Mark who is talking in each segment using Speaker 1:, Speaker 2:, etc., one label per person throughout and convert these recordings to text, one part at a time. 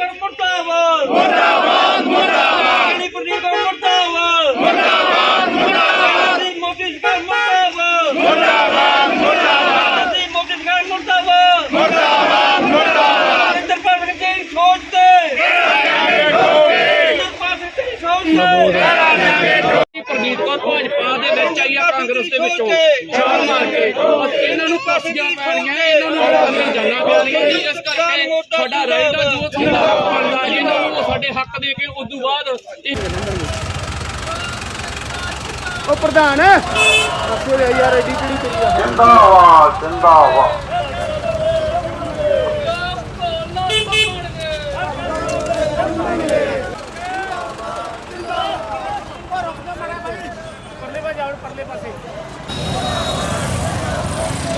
Speaker 1: ਕੌਰ ਮੁਰਦਾਬਾਦ ਮੁਰਦਾਬਾਦ। ਮੁਰਦਾਬਾਦ ਅਲੀ ਪ੍ਰਦੀਪ ਕੌਰ ਮੁਰਦਾਬਾਦ। ਮੁਰਦਾਬਾਦ ਮੁਰਦਾਬਾਦ ਅਸੀਂ ਮੋਦੀ ਸਰਕਾਰ ਮੁਰਦਾਬਾਦ। ਮੁਰਦਾਬਾਦ ਮੁਰਦਾਬਾਦ ਅਸੀਂ ਮੋਦੀ ਸਰਕਾਰ ਮੁਰਦਾਬਾਦ। ਮੁਰਦਾਬਾਦ ਮੁਰਦਾਬਾਦ ਇੰਦਰ ਪਾਸ ਕੇ ਸੋਚ ਤੇ ਇੰਦਰ ਪਾਸ ਕੇ ਸੋਚ ਤੇ
Speaker 2: ਪ੍ਰਨੀਤ ਕੌਰ ਭਾਜਪਾ ਦੇ ਵਿੱਚ ਆਈ ਆ ਕਾਂਗਰਸ ਦੇ ਵਿੱਚੋਂ। ਛਾਲ ਮਾਰ ਕੇ। ਇਹਨਾਂ ਨੂੰ ਪਾਸੀਆਂ ਪੈਣੀਆਂ ਇਹਨਾਂ ਨੂੰ ਅੰਦਰ ਜਾਣਾ ਪੈਣੀਆਂ ਜੀ ਇਸ ਕਰਕੇ ਸਾਡਾ ਰਹੇਗਾ ਜੋ ਸਾਡਾ ਬਣਦਾ ਜੀ ਇਹਨਾਂ ਨੂੰ ਸਾਡੇ ਹੱਕ ਦੇ ਕੇ ਉਸ ਤੋਂ ਬਾਅਦ ਇਹ
Speaker 3: ਉਹ ਪ੍ਰਧਾਨ। ਦੱਸੋ ਰੇ ਯਾਰ ਐਡੀ ਕਿਹੜੀ ਕਰੀ ਆ
Speaker 4: ਜਿੰਦਾਬਾਦ ਜਿੰਦਾਬਾਦ
Speaker 3: ਪਰਲੇ ਪਾ ਜਾਓ ਪਰਲੇ ਪਾਸੇ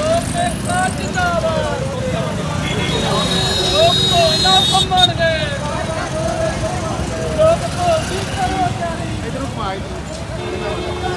Speaker 3: ਇਧਰੋਂ ਪਾ ਇਧਰੋਂ
Speaker 1: ਮੁਰਦਾਬਾਦ ਮੁਰਦਾਬਾਦ ਮੁਰਦਾਬਾਦ ਮੁਰਦਾਬਾਦ ਮੁਰਦਾਬਾਦ ਮੋਦੀ ਸਰਕਾਰ ਮੁਰਦਾਬਾਦ ਮੁਰਦਾਬਾਦ ਮੁਰਦਾਬਾਦ ਮੋਦੀ ਸਰਕਾਰ ਮੁਰਦਾਬਾਦ ਮੁਰਦਾਬਾਦ ਮੁਰਦਾਬਾਦ ਡਾਕਟਰ ਕਿਸਾਨ ਮੋਰਚਾ ਜਿੰਦਾਬਾਦ ਜਿੰਦਾਬਾਦ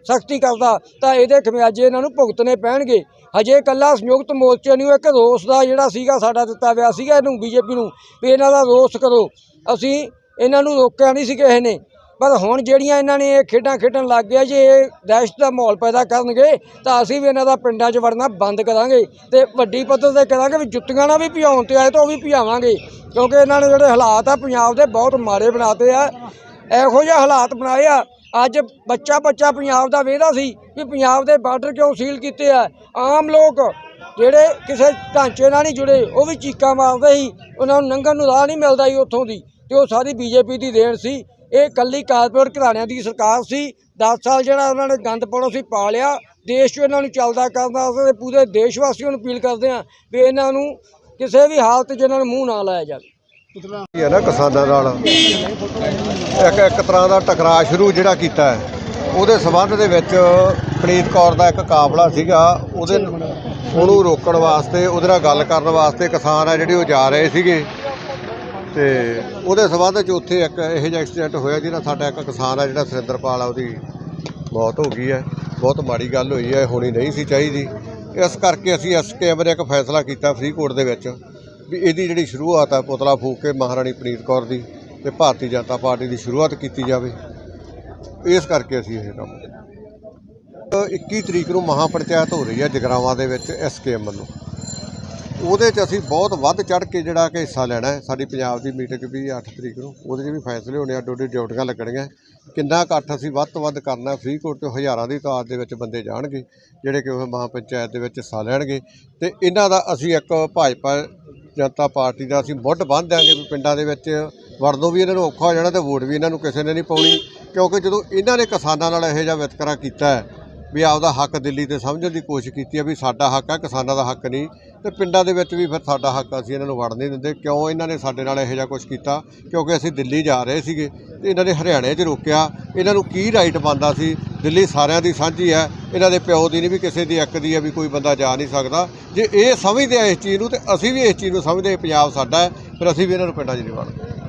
Speaker 5: ਸਖਤੀ ਕਰਦਾ, ਤਾਂ ਇਹਦੇ ਖਮਿਆਜੇ ਇਹਨਾਂ ਨੂੰ ਭੁਗਤਣੇ ਪੈਣਗੇ। ਹਜੇ ਇਕੱਲਾ ਸੰਯੁਕਤ ਮੋਰਚੇ ਨੂੰ ਇੱਕ ਰੋਸ ਦਾ ਜਿਹੜਾ ਸੀਗਾ ਸਾਡਾ ਦਿੱਤਾ ਹੋਇਆ ਸੀਗਾ ਇਹਨੂੰ ਬੀਜੇਪੀ ਨੂੰ, ਵੀ ਇਹਨਾਂ ਦਾ ਰੋਸ ਕਰੋ। ਅਸੀਂ ਇਹਨਾਂ ਨੂੰ ਰੋਕਿਆ ਨਹੀਂ ਸੀ ਕਿਸੇ ਨੇ। ਪਰ ਹੁਣ ਜਿਹੜੀਆਂ ਇਹਨਾਂ ਨੇ ਇਹ ਖੇਡਾਂ ਖੇਡਣ ਲੱਗ ਗਿਆ ਜੇ ਇਹ ਦਹਿਸ਼ਤ ਦਾ ਮਾਹੌਲ ਪੈਦਾ ਕਰਨਗੇ, ਤਾਂ ਅਸੀਂ ਵੀ ਇਹਨਾਂ ਦਾ ਪਿੰਡਾਂ 'ਚ ਵੜਨਾ ਬੰਦ ਕਰਾਂਗੇ ਤੇ ਵੱਡੀ ਪੱਧਰ ਤੇ ਕਰਾਂਗੇ ਵੀ ਜੁੱਤੀਆਂ ਨਾਲ ਵੀ ਭਿਆਉਣ ਤੇ ਆਏ ਤਾਂ ਉਹ ਵੀ ਭਿਆਵਾਂਗੇ ਕਿਉਂਕਿ ਇਹਨਾਂ ਨੇ ਜਿਹੜੇ ਹਾਲਾਤ ਆ, ਪੰਜਾਬ ਦੇ ਬਹੁਤ ਮਾੜੇ ਬਣਾਤੇ ਆ। ਇਹੋ ਜਿਹੇ ਹਾਲਾਤ ਬਣਾਏ ਆ। ਅੱਜ ਬੱਚਾ ਬੱਚਾ ਪੰਜਾਬ ਦਾ ਵੇਹਦਾ ਸੀ ਵੀ ਪੰਜਾਬ ਦੇ ਬਾਰਡਰ ਕਿਉਂ ਸੀਲ ਕੀਤੇ ਆ। ਆਮ ਲੋਕ ਜਿਹੜੇ ਕਿਸੇ ਢਾਂਚੇ ਨਾਲ ਨਹੀਂ ਜੁੜੇ, ਉਹ ਵੀ ਚੀਕਾਂ ਮਾਰਦੇ ਸੀ। ਉਹਨਾਂ ਨੂੰ ਲੰਘਣ ਨੂੰ ਰਾਹ ਨਹੀਂ ਮਿਲਦਾ ਸੀ ਉੱਥੋਂ ਦੀ ਤੇ ਉਹ ਸਾਰੀ ਬੀਜੇਪੀ ਦੀ ਦੇਣ ਸੀ। ਇਹ ਕੱਲੀ ਕਾਰਪੋਰੇਟ ਘਰਾਣਿਆਂ ਦੀ ਸਰਕਾਰ ਸੀ। 10 ਸਾਲ ਜਿਹੜਾ ਉਹਨਾਂ ਨੇ ਗੰਦ ਪਾਉਣਾ ਸੀ, ਪਾ ਲਿਆ। ਦੇਸ਼ 'ਚ ਇਹਨਾਂ ਨੂੰ ਚੱਲਦਾ ਕਰਦਾ ਤੇ ਪੂਰੇ ਦੇਸ਼ ਵਾਸੀਆਂ ਨੂੰ ਅਪੀਲ ਕਰਦੇ ਆ ਵੀ ਇਹਨਾਂ ਨੂੰ ਕਿਸੇ ਵੀ ਹਾਲਤ 'ਚ ਇਹਨਾਂ ਨੂੰ ਮੂੰਹ ਨਾ ਲਾਇਆ ਜਾਵੇ।
Speaker 6: ਹੈ ਨਾ ਕਿਸਾਨਾਂ ਨਾਲ। ਇੱਕ ਇੱਕ ਤਰ੍ਹਾਂ ਦਾ ਟਕਰਾਅ ਸ਼ੁਰੂ ਜਿਹੜਾ ਕੀਤਾ ਹੈ। ਉਹਦੇ ਸਬੰਧ ਦੇ ਵਿੱਚ ਪ੍ਰੀਤ ਕੌਰ ਦਾ ਇੱਕ ਕਾਫਲਾ ਸੀਗਾ। ਉਹਦੇ ਉਹਨੂੰ ਰੋਕਣ ਵਾਸਤੇ, ਉਹਦੇ ਨਾਲ ਗੱਲ ਕਰਨ ਵਾਸਤੇ ਕਿਸਾਨ ਆ ਜਿਹੜੇ ਉਹ ਜਾ ਰਹੇ ਸੀਗੇ। ਤੇ ਉਹਦੇ ਸਬੰਧ 'ਚ ਉੱਥੇ ਇੱਕ ਇਹੋ ਜਿਹਾ ਐਕਸੀਡੈਂਟ ਹੋਇਆ ਜਿਹਨਾਂ ਸਾਡਾ ਇੱਕ ਕਿਸਾਨ ਆ ਜਿਹੜਾ ਸੁਰਿੰਦਰਪਾਲ ਆ, ਉਹਦੀ ਮੌਤ ਹੋ ਗਈ ਹੈ। ਬਹੁਤ ਮਾੜੀ ਗੱਲ ਹੋਈ ਹੈ ਹੋਣੀ ਨਹੀਂ ਸੀ ਚਾਹੀਦੀ। ਇਸ ਕਰਕੇ ਅਸੀਂ ਇਸ ਕੈਮਰੇ ਇੱਕ ਫੈਸਲਾ ਕੀਤਾ ਫਰੀਦਕੋਟ ਦੇ ਵਿੱਚ। ਵੀ ਇਹਦੀ ਜਿਹੜੀ ਸ਼ੁਰੂਆਤ ਆ, ਪੁਤਲਾ ਫੂਕ ਕੇ ਮਹਾਰਾਣੀ ਪਨੀਤ ਕੌਰ ਦੀ ਤੇ ਭਾਰਤੀ ਜਨਤਾ ਪਾਰਟੀ ਦੀ ਸ਼ੁਰੂਆਤ ਕੀਤੀ ਜਾਵੇ। ਇਸ ਕਰਕੇ ਅਸੀਂ ਇਹ ਕੰਮ 21 ਤਰੀਕ ਨੂੰ ਮਹਾ ਪੰਚਾਇਤ ਹੋ ਰਹੀ ਹੈ ਜਗਰਾਵਾਂ ਦੇ ਵਿੱਚ ਐਸਕੇਐਮ ਵੱਲੋਂ। ਉਹਦੇ 'ਚ ਅਸੀਂ ਬਹੁਤ ਵੱਧ ਚੜ ਕੇ ਜਿਹੜਾ ਕਿ ਹਿੱਸਾ ਲੈਣਾ ਹੈ। ਸਾਡੀ ਪੰਜਾਬ ਦੀ ਮੀਟਿੰਗ ਵੀ 8 ਤਰੀਕ ਨੂੰ, ਉਹਦੇ 'ਚ ਵੀ ਫੈਸਲੇ ਹੋਣੇ ਆ ਡੋਡੀ ਡਿਊਟੀਆਂ ਲੱਗਣੀਆਂ ਕਿੰਨਾ ਇਕੱਠ ਅਸੀਂ ਵੱਧ ਤੋਂ ਵੱਧ ਕਰਨਾ ਫਰੀਦਕੋਟ ਤੋਂ ਹਜ਼ਾਰਾਂ ਦੀ ਤਾਦਾਦ ਦੇ ਵਿੱਚ ਬੰਦੇ ਜਾਣਗੇ, ਜਿਹੜੇ ਕਿ ਉਹ ਮਹਾ ਪੰਚਾਇਤ ਦੇ ਵਿੱਚ ਹਿੱਸਾ ਲੈਣਗੇ। ਤੇ ਇਹਨਾਂ ਦਾ ਅਸੀਂ ਇੱਕ ਭਾਜਪਾ ਜਨਤਾ ਪਾਰਟੀ ਦਾ ਅਸੀਂ ਮੁੱਢ ਬੰਨ੍ਹ ਦਿਆਂਗੇ ਵੀ ਪਿੰਡਾਂ ਦੇ ਵਿੱਚ। ਵੜਨੋਂ ਵੀ ਇਹਨਾਂ ਨੂੰ ਔਖਾ ਹੋ ਜਾਣਾ ਤੇ ਵੋਟ ਵੀ ਇਹਨਾਂ ਨੂੰ ਕਿਸੇ ਨੇ ਨਹੀਂ ਪਾਉਣੀ। ਕਿਉਂਕਿ ਜਦੋਂ ਇਹਨਾਂ ਨੇ ਕਿਸਾਨਾਂ ਨਾਲ ਇਹੋ ਜਿਹਾ ਵਿਤਕਰਾ ਕੀਤਾ ਵੀ ਆਪਦਾ ਹੱਕ ਦਿੱਲੀ ਤੇ ਸਮਝਣ ਦੀ ਕੋਸ਼ਿਸ਼ ਕੀਤੀ ਹੈ ਵੀ ਸਾਡਾ ਹੱਕ ਹੈ, ਕਿਸਾਨਾਂ ਦਾ ਹੱਕ ਨਹੀਂ। ਤੇ ਪਿੰਡਾਂ ਦੇ ਵਿੱਚ ਵੀ ਫਿਰ ਸਾਡਾ ਹੱਕ ਅਸੀਂ ਇਹਨਾਂ ਨੂੰ ਵੜ ਨਹੀਂ ਦਿੰਦੇ। ਕਿਉਂ ਇਹਨਾਂ ਨੇ ਸਾਡੇ ਨਾਲ ਇਹੋ ਜਿਹਾ ਕੁਝ ਕੀਤਾ? ਕਿਉਂਕਿ ਅਸੀਂ ਦਿੱਲੀ ਜਾ ਰਹੇ ਸੀਗੇ ਤੇ ਇਹਨਾਂ ਨੇ ਹਰਿਆਣੇ 'ਚ ਰੋਕਿਆ। ਇਹਨਾਂ ਨੂੰ ਕੀ ਰਾਈਟ ਬਣਦਾ ਸੀ? ਦਿੱਲੀ ਸਾਰਿਆਂ ਦੀ ਸਾਂਝੀ ਹੈ। ਇਹਨਾਂ ਦੇ ਪਿਓ ਦੀ ਨਹੀਂ ਵੀ ਕਿਸੇ ਦੀ, ਇੱਕ ਦੀ ਹੈ ਵੀ ਕੋਈ ਬੰਦਾ ਜਾ ਨਹੀਂ ਸਕਦਾ। ਜੇ ਇਹ ਸਮਝਦੇ ਆ ਇਸ ਚੀਜ਼ ਨੂੰ, ਤੇ ਅਸੀਂ ਵੀ ਇਸ ਚੀਜ਼ ਨੂੰ ਸਮਝਦੇ ਪੰਜਾਬ ਸਾਡਾ ਹੈ। ਫਿਰ ਅਸੀਂ ਵੀ ਇਹਨਾਂ ਨੂੰ ਪਿੰਡਾਂ 'ਚ ਨਹੀਂ ਵੜਦੇ